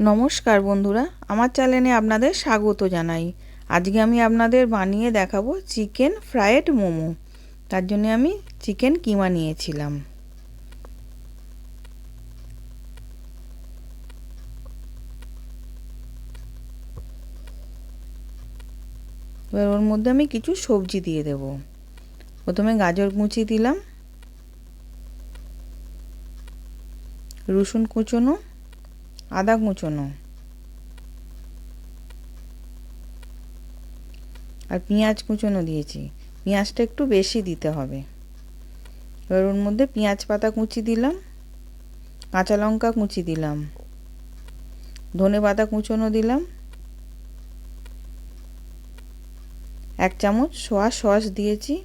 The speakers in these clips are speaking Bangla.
নমস্কার বন্ধুরা, আমার চ্যানেলে আপনাদের স্বাগত জানাই। আজকে আমি আপনাদের বানিয়ে দেখাবো চিকেন ফ্রায়েড মোমো। তার জন্য আমি চিকেন কিমা নিয়েছিলাম। এবার ওর মধ্যে আমি কিছু সবজি দিয়ে দেব। প্রথমে গাজর কুচি দিলাম। রসুন কুচোনো। আদা কুচোনো। আর পেঁয়াজ কুচোনো দিয়েছি। পেঁয়াজটা একটু বেশি দিতে হবে। এবার ওর মধ্যে পেঁয়াজ পাতা কুচি দিলাম, কাঁচা লঙ্কা কুচি দিলাম, ধনে পাতা কুচোনো দিলাম, এক চামচ সোয়া সস দিয়েছি,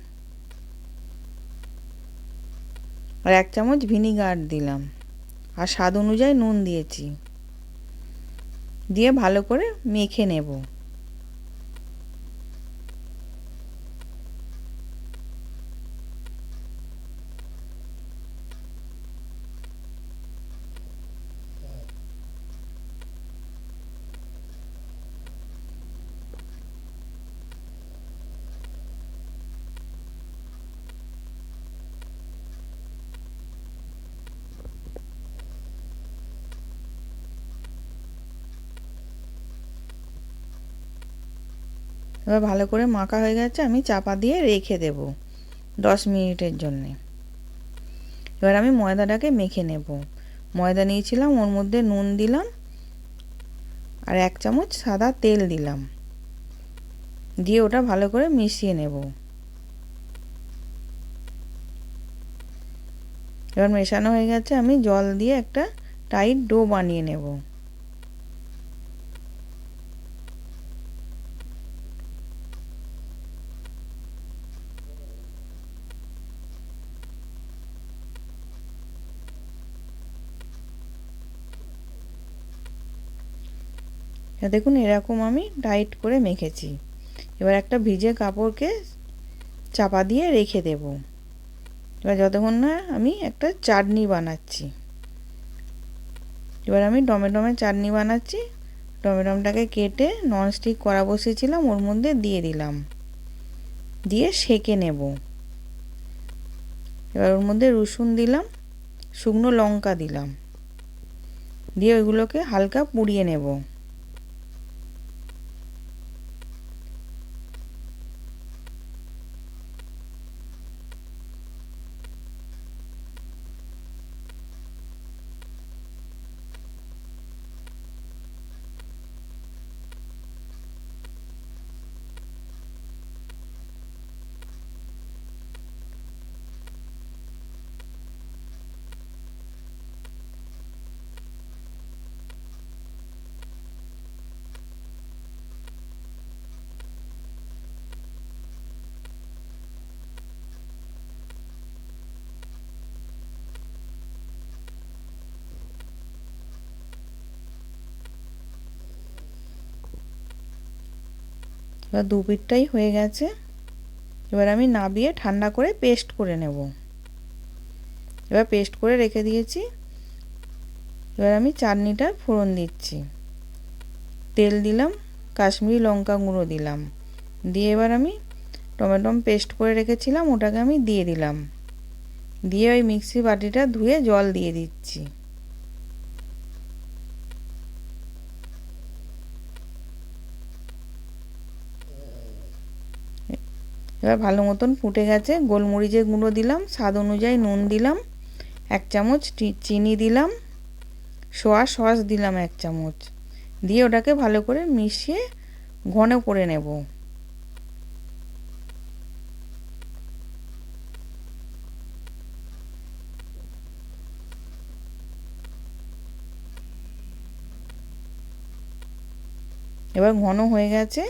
আর এক চামচ ভিনিগার দিলাম। আর স্বাদ অনুযায়ী নুন দিয়েছি। দিয়ে ভালো করে মেখে নেব। এবার ভালো করে মাখা হয়ে গেছে, আমি চাপা দিয়ে রেখে দেব দশ মিনিটের জন্যে। এবার আমি ময়দাটাকে মেখে নেব। ময়দা নিয়েছিলাম, ওর মধ্যে নুন দিলাম আর এক চামচ সাদা তেল দিলাম। দিয়ে ওটা ভালো করে মিশিয়ে নেব। এবার মেশানো হয়ে গেছে, আমি জল দিয়ে একটা টাইট ডো বানিয়ে নেব। দেখুন এরকম আমি টাইট করে মেখেছি। এবার একটা ভিজে কাপড়কে চাপা দিয়ে রেখে দেব। এবার যতক্ষণ না আমি একটা চাটনি বানাচ্ছি। এবার আমি টমেটোমের চাটনি বানাচ্ছি। টমেটোমটাকে কেটে ননস্টিক করা বসিয়েছিলাম, ওর মধ্যে দিয়ে দিলাম। দিয়ে সেকে নেব। এবার ওর মধ্যে রসুন দিলাম, শুকনো লঙ্কা দিলাম। দিয়ে ওইগুলোকে হালকা পুড়িয়ে নেব। এবার দু পিঠটাই হয়ে গেছে। এবার আমি নাবিয়ে ঠান্ডা করে পেস্ট করে নেব। এবার পেস্ট করে রেখে দিয়েছি। এবার আমি চাটনিটা ফোড়ন দিচ্ছি। তেল দিলাম, কাশ্মীরি লঙ্কা গুঁড়ো দিলাম। দিয়ে এবার আমি টমেটো পেস্ট করে রেখেছিলাম, ওটাকে আমি দিয়ে দিলাম। দিয়ে ওই মিক্সি বাটিটা ধুয়ে জল দিয়ে দিচ্ছি। এবার ভালো মতন ফুটে গেছে। গোলমরিচের গুঁড়ো দিলাম, স্বাদ অনুযায়ী নুন দিলাম, এক চামচ চিনি দিলাম, সোয়া সস দিলাম এক চামচ। দিয়ে ওটাকে ভালো করে মিশিয়ে ঘন করে নেব। এবার ঘন হয়ে গেছে,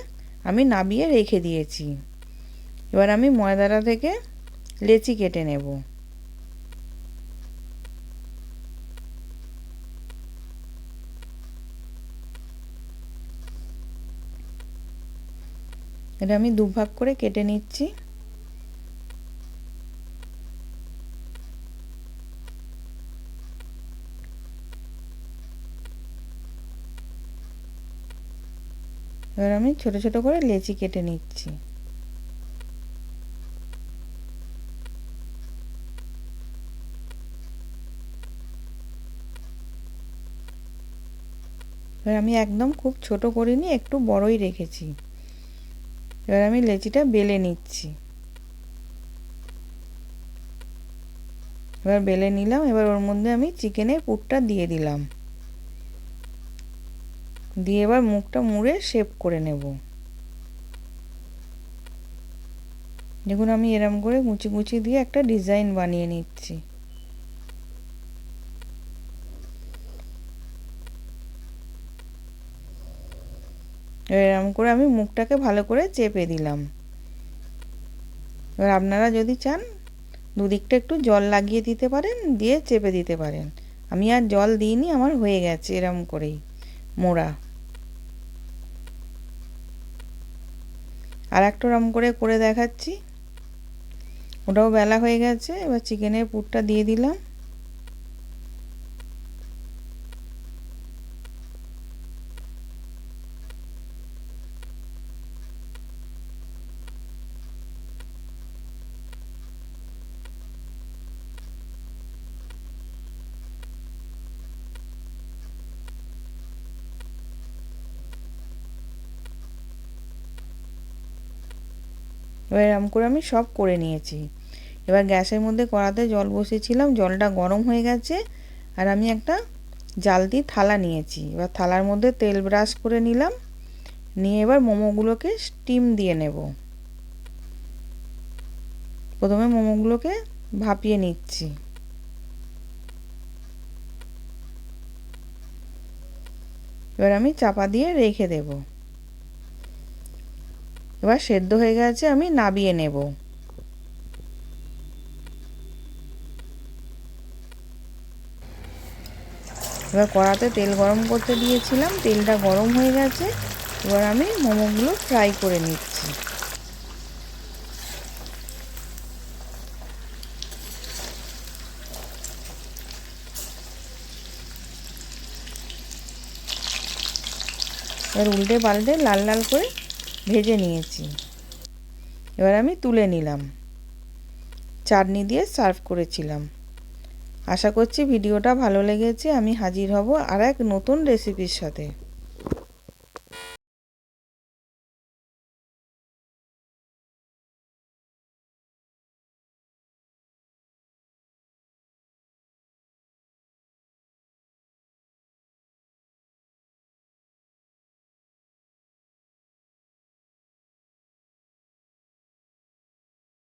আমি নাবিয়ে রেখে দিয়েছি। এবার আমি ময়দাটা থেকে লেচি কেটে নেব। এটা আমি দুভাগ করে কেটে নিচ্ছি। এবার আমি ছোট ছোট করে লেচি কেটে নিচ্ছি। এবার আমি একদম খুব ছোট করিনি একটু বড়ই রেখেছি। এবার আমি লেচিটা বেলে নিচ্ছি। এবার বেলে নিলাম, এবার ওর মধ্যে আমি চিকেনের পুরটা দিয়ে দিলাম। দিয়ে এবার মুখটা মুড়ে শেপ করে নেব। দেখুন আমি এরম করে কুচি কুচি দিয়ে একটা ডিজাইন বানিয়ে নিচ্ছি। এরম করে আমি মুখটাকে ভালো করে চেপে দিলাম। এবার আপনারা যদি চান, দুদিকটা একটু জল লাগিয়ে দিতে পারেন, দিয়ে চেপে দিতে পারেন। আমি আর জল দিইনি, আমার হয়ে গেছে এরম করেই মোড়া। আর একটা রম করে করে দেখাচ্ছি। ওটাও বেলা হয়ে গেছে, এবার চিকেনের পুরটা দিয়ে দিলাম। এবার এরম করে আমি সব করে নিয়েছি। এবার গ্যাসের মধ্যে কড়াতে জল বসিয়েছিলাম, জলটা গরম হয়ে গেছে, আর আমি একটা জালতি থালা নিয়েছি। এবার থালার মধ্যে তেল ব্রাশ করে নিলাম, নিয়ে এবার মোমোগুলোকে স্টিম দিয়ে নেব। প্রথমে মোমোগুলোকে ভাপিয়ে নিচ্ছি। এবার আমি চাপা দিয়ে রেখে দেবো। এবার সেদ্ধ হয়ে গেছে, আমি নাবিয়ে নেব। এবার কড়াতে তেল গরম করতে দিয়েছিলাম, তেলটা গরম হয়ে গেছে, এবার আমি মোমোগুলো ফ্রাই করে নিচ্ছি। এবার উল্টে পাল্টে লাল লাল করে ভেজে নিয়েছি। এবার আমি তুলে নিলাম। চাটনি দিয়ে সার্ভ করেছিলাম। আশা করছি ভিডিওটা ভালো লেগেছে। আমি হাজির হব আর এক নতুন রেসিপির সাথে।